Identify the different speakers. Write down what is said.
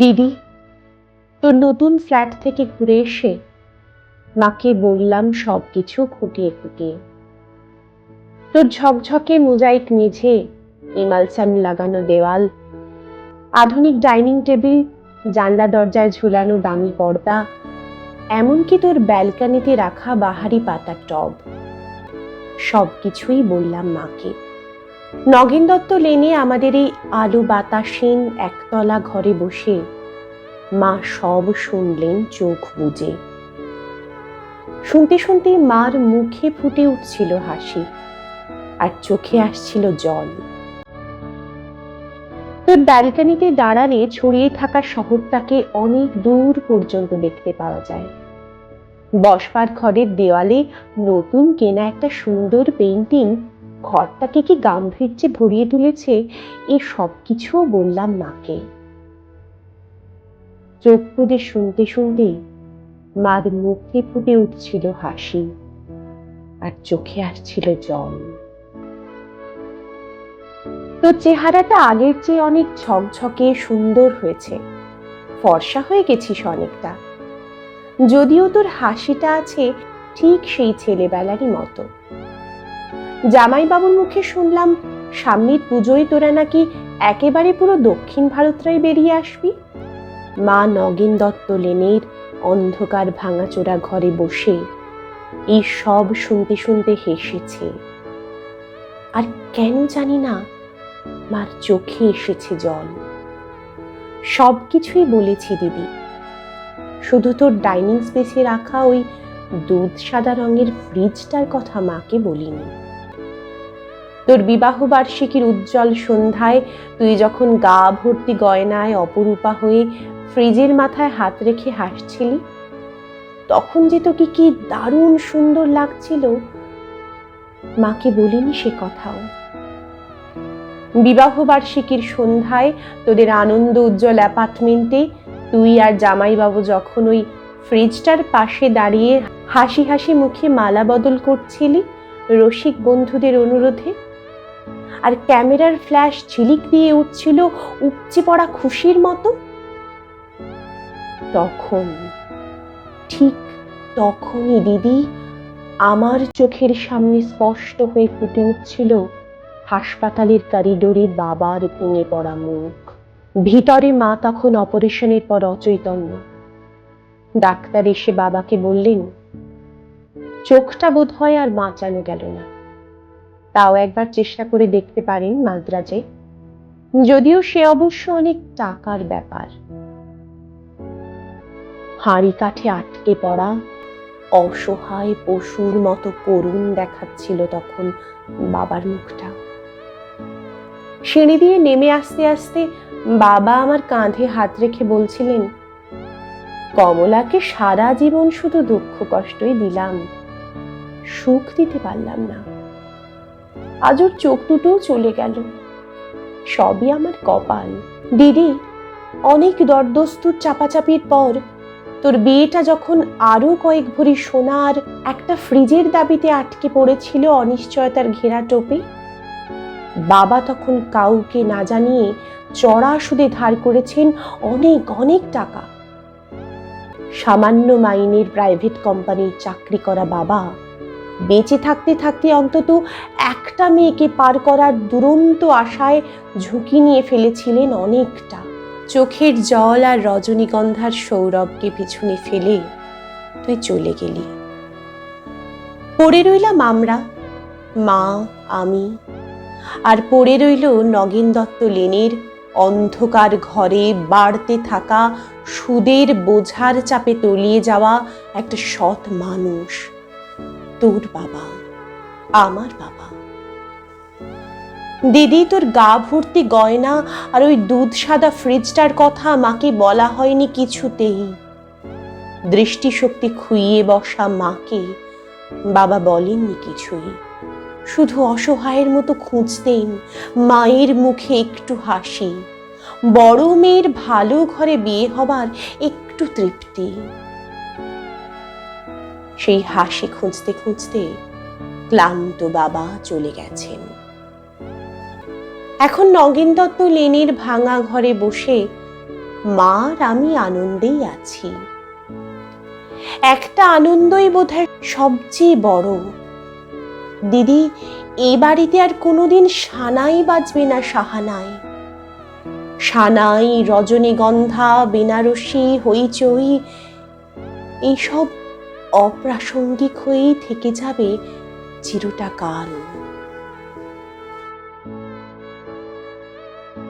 Speaker 1: দিদি তোর নতুন ফ্ল্যাট থেকে ঘুরে এসে মাকে বললাম সব কিছু খুঁটিয়ে খুঁটিয়ে। তোর ঝকঝকে মোজাইক মেঝে, ইমালসান লাগানো দেওয়াল, আধুনিক ডাইনিং টেবিল, জানলা দরজায় ঝুলানো দামি পর্দা, এমনকি তোর ব্যালকানিতে রাখা বাহারি পাতার টব সব কিছুই বললাম মাকে। নগেন দত্ত লেনে আমাদের এই আলো বাতাসীন একতলা ঘরে বসে মা সব শুনলেন, চোখ বুজে। শুনতে শুনতে মার মুখে ফুটে উঠছিল হাসি আর চোখে আসছিল জল। তোর ব্যালকানিতে দাঁড়ালে ছড়িয়ে থাকা শহরটাকে অনেক দূর পর্যন্ত দেখতে পাওয়া যায়। বসবার ঘরের দেওয়ালে নতুন কেনা একটা সুন্দর পেইন্টিং ঘরটাকে কি গাম্ভীর্যে ভরিয়ে তুলেছে, এ সব কিছুও বললাম মাকে চোখ খুঁজে শুনতে শুনতে মার মুখে ফুটে উঠছিল হাসি আর চোখে আসছিল জল। তোর চেহারাটা আগের চেয়ে অনেক ঝকঝকে সুন্দর হয়েছে। ফর্সা হয়ে গেছিস অনেকটা। যদিও তোর হাসিটা আছে ঠিক সেই ছেলেবেলারই মতো। জামাইবাবুর মুখে শুনলাম, সামনের পুজোয় তোরা নাকি একেবারে পুরো দক্ষিণ ভারতরাই বেরিয়ে আসবি? মা নগেন দত্ত লেনের অন্ধকার ভাঙাচোরা ঘরে বসে এই সব শুনতে শুনতে হেসেছে। আর কেন জানি না, মার চোখে এসেছে জল। সব কিছুই বলেছি দিদি। শুধু তোর ডাইনিং স্পেসে রাখা ওই দুধ সাদা রঙের ফ্রিজটার কথা মাকে বলিনি। তোর বিবাহ বার্ষিকীর উজ্জ্বল সন্ধ্যায় তুই যখন গা ভর্তি গয়নায় অপরূপা হয়ে ফ্রিজের মাথায় হাত রেখে হাসছিলি, তখন যে তোকে কি দারুণ সুন্দর লাগছিল, মাকে বলিনি সে কথাও। বিবাহ বার্ষিকীর সন্ধ্যায় তোদের আনন্দ উজ্জ্বল অ্যাপার্টমেন্টে তুই আর জামাইবাবু যখন ওই ফ্রিজটার পাশে দাঁড়িয়ে হাসি হাসি মুখে মালা বদল করছিলি, রসিক বন্ধুদের অনুরোধে আর ক্যামেরার ফ্ল্যাশ ঝিলিক দিয়ে উঠছিল উপচে পড়া খুশির মতো। তখন, ঠিক তখনই দিদি আমার চোখের সামনে স্পষ্ট হয়ে ফুটে উঠছিল হাসপাতালের করিডোরে বাবার ভেঙে পড়া মুখ। ভিতরে মা তখন অপারেশনের পর অচৈতন্য। ডাক্তার এসে বাবাকে বললেন, চোখটা বোধ হয় আর বাঁচানো গেল না। তাও একবার চেষ্টা করে দেখতে পারেন মাদ্রাজে। যদিও সে অবশ্য অনেক টাকার ব্যাপার। হাঁড়ি কাঠে আটকে পড়া, অসহায় পশুর মতো করুণ দেখাচ্ছিল তখন বাবার মুখটা। সিঁড়ি দিয়ে নেমে আসতে আসতে বাবা আমার কাঁধে হাত রেখে বলছিলেন, কমলাকে সারা জীবন শুধু দুঃখ কষ্টই দিলাম। সুখ দিতে পারলাম না। আজ ওর চোখ দুটোও চলে গেল। সবই আমার কপাল। দিদি, অনেক দরদস্তুর চাপাচাপির পর তোর বিয়েটা যখন আরও কয়েক ভরি সোনার একটা ফ্রিজের দাবিতে আটকে পড়েছিল অনিশ্চয়তার ঘেরা টোপে, বাবা তখন কাউকে না জানিয়ে চড়া সুদে ধার করেছেন অনেক অনেক টাকা। সামান্য মাইনের প্রাইভেট কোম্পানির চাকরি করা বাবা বেঁচে থাকতে থাকতে অন্তত একটা মেয়েকে পার করার দুরন্ত আশায় ঝুঁকি নিয়ে ফেলেছিলেন অনেকটা। চোখের জল আর রজনীগন্ধার সৌরভকে পিছনে ফেলে তুই চলে গেলি। পড়ে রইলাম আমরা মা, আমি, আর পড়ে রইল নগেন দত্ত লেনের অন্ধকার ঘরে বাড়তে থাকা সুদের বোঝার চাপে তলিয়ে যাওয়া একটা সৎ মানুষ। তোর বাবা, আমার বাবা। দিদি, তোর গা ভর্তি গয়না আর ওই দুধ সাদা ফ্রিজটার কথা মাকে বলা হয়নি কিছুতেই। দৃষ্টিশক্তি খুইয়ে বসা মাকে বাবা বলেননি কিছুই। শুধু অসহায়ের মতো খুঁজতেন, মায়ের মুখে একটু হাসি। বড় মেয়ের ভালো ঘরে বিয়ে হবার একটু তৃপ্তি। সেই হাসি খুঁজতে খুঁজতে ক্লান্ত বাবা চলে গেছেন। এখন নগেন দত্ত লেনের ভাঙা ঘরে বসে মার আমি আনন্দেই আছি। একটা আনন্দই বোধহয় সবচেয়ে বড়। দিদি, এ বাড়িতে আর কোনোদিন সানাই বাজবে না সাহানায়। সানাই, রজনীগন্ধা, বেনারসি, হইচই এইসব অপ্রাসঙ্গিক হয়েই থেকে যাবে চিরটা কাল।